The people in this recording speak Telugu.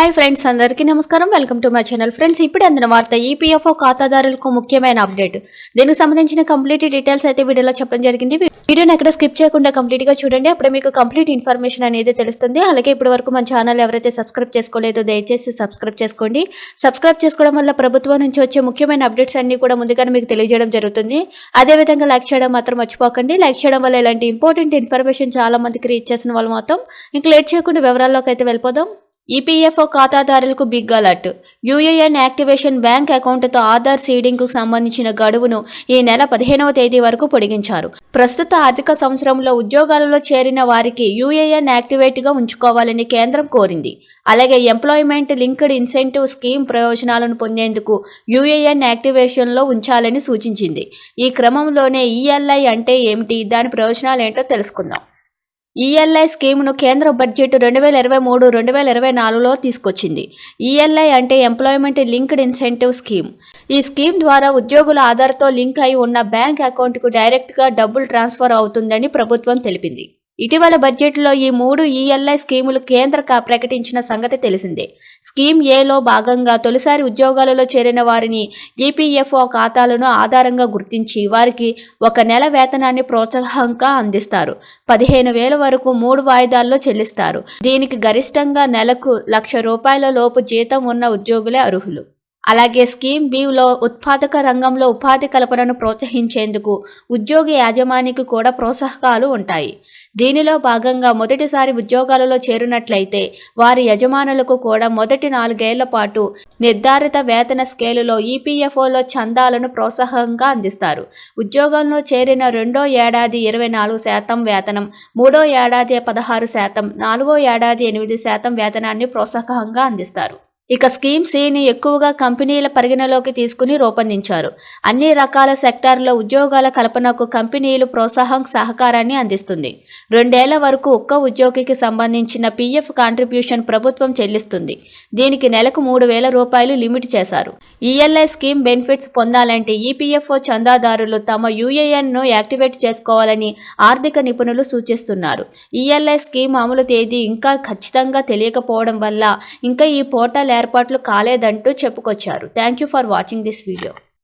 హాయ్ ఫ్రెండ్స్ అందరికీ నమస్కారం. Welcome to my channel friends ఇప్పుడు అందిన వార్త ఈపీఎఫ్ఓ ఖాతాదారులకు ముఖ్యమైన అప్డేట్. దీనికి సంబంధించిన కంప్లీట్ డీటెయిల్స్ అయితే వీడియోలో చెప్పడం జరిగింది. వీడియోని ఎక్కడ స్కిప్ చేయకుండా కంప్లీట్గా చూడండి. అప్పుడే మీకు కంప్లీట్ ఇన్ఫర్మేషన్ అనేది తెలుస్తుంది. అలాగే ఇప్పటి వరకు మన ఛానల్ ఎవరైతే సబ్స్క్రైబ్ చేసుకోలేదో దయచేసి సబ్స్క్రైబ్ చేసుకోండి. సబ్స్క్రైబ్ చేసుకోవడం వల్ల ప్రభుత్వం నుంచి వచ్చే ముఖ్యమైన అప్డేట్స్ అన్ని కూడా ముందుగానే మీకు తెలియజేయడం జరుగుతుంది. అదేవిధంగా లైక్ చేయడం మాత్రం మర్చిపోకండి. లైక్ చేయడం వల్ల ఇలాంటి ఇంపార్టెంట్ ఇన్ఫర్మేషన్ చాలా మందికి రీచ్ చేసిన వాళ్ళు మొత్తం ఇంకా లేట్ చేయకుండా వివరాల్లోకి అయితే వెళ్ళిపోదాం. ఈపీఎఫ్ఓ ఖాతాదారులకు big alert. UAN activation bank అకౌంట్తో Aadhaar సీడింగ్కు సంబంధించిన గడువును ఈ నెల పదిహేనవ తేదీ వరకు పొడిగించారు. ప్రస్తుత ఆర్థిక సంవత్సరంలో ఉద్యోగాలలో చేరిన వారికి యూఏఎన్ యాక్టివేట్గా ఉంచుకోవాలని కేంద్రం కోరింది. అలాగే ఎంప్లాయ్మెంట్ లింక్డ్ ఇన్సెంటివ్ స్కీమ్ ప్రయోజనాలను పొందేందుకు యూఏఎన్ యాక్టివేషన్లో ఉంచాలని సూచించింది. ఈ క్రమంలోనే ఈఎల్ఐ అంటే ఏమిటి? దాని ప్రయోజనాలు ఏంటో తెలుసుకుందాం. ఈఎల్ఐ స్కీమ్ను కేంద్ర బడ్జెట్ రెండు వేల ఇరవై మూడు రెండు వేల ఇరవై నాలుగులో తీసుకొచ్చింది. ఈఎల్ఐ అంటే ఎంప్లాయ్మెంట్ లింక్డ్ ఇన్సెంటివ్ స్కీమ్ ఈ స్కీమ్ ద్వారా ఉద్యోగుల ఆధార్తో లింక్ అయి ఉన్న బ్యాంక్ అకౌంట్కు డైరెక్ట్గా డబ్బులు ట్రాన్స్ఫర్ అవుతుందని ప్రభుత్వం తెలిపింది. ఇటీవల బడ్జెట్లో ఈ మూడు ఈఎల్ఐ స్కీములు కేంద్ర ప్రకటించిన సంగతి తెలిసిందే. స్కీమ్ ఏలో భాగంగా తొలిసారి ఉద్యోగాలలో చేరిన వారిని ఈపీఎఫ్ఓ ఖాతాలను ఆధారంగా గుర్తించి వారికి ఒక నెల వేతనాన్ని ప్రోత్సాహంగా అందిస్తారు. పదిహేను వేల వరకు మూడు వాయిదాల్లో చెల్లిస్తారు. దీనికి గరిష్టంగా నెలకు లక్ష రూపాయల లోపు జీతం ఉన్న ఉద్యోగులే అర్హులు. అలాగే స్కీమ్ బీలో ఉత్పాదక రంగంలో ఉపాధి కల్పనను ప్రోత్సహించేందుకు ఉద్యోగి యాజమానికి కూడా ప్రోత్సాహకాలు ఉంటాయి. దీనిలో భాగంగా మొదటిసారి ఉద్యోగాలలో చేరినట్లయితే వారి యజమానులకు కూడా మొదటి నాలుగేళ్ళ పాటు నిర్ధారిత వేతన స్కేలులో ఈపీఎఫ్ఓలో చందాలను ప్రోత్సాహంగా అందిస్తారు. ఉద్యోగంలో చేరిన రెండో ఏడాది ఇరవై నాలుగు శాతం వేతనం మూడో ఏడాది పదహారు శాతం నాలుగో ఏడాది ఎనిమిది శాతం వేతనాన్ని ప్రోత్సాహంగా అందిస్తారు. ఇక స్కీమ్ సిని ఎక్కువగా కంపెనీల పరిగణలోకి తీసుకుని రూపొందించారు. అన్ని రకాల సెక్టార్లో ఉద్యోగాల కల్పనకు కంపెనీలు ప్రోత్సాహం సహకారాన్ని అందిస్తుంది. రెండేళ్ళ వరకు ఒక్క ఉద్యోగికి సంబంధించిన పీఎఫ్ కాంట్రిబ్యూషన్ ప్రభుత్వం చెల్లిస్తుంది. దీనికి నెలకు మూడు వేల రూపాయలు లిమిట్ చేశారు. ఈఎల్ఐ స్కీమ్ బెనిఫిట్స్ పొందాలంటే ఈపీఎఫ్ఓ చందాదారులు తమ యూఏఎన్ను యాక్టివేట్ చేసుకోవాలని ఆర్థిక నిపుణులు సూచిస్తున్నారు. ఈఎల్ఐ స్కీమ్ అమలు తేదీ ఇంకా ఖచ్చితంగా తెలియకపోవడం వల్ల ఇంకా ఈ పోర్టల్ ఏర్పాట్లు కాలేదంటూ చెప్పుకొచ్చారు. Thank you for watching this video.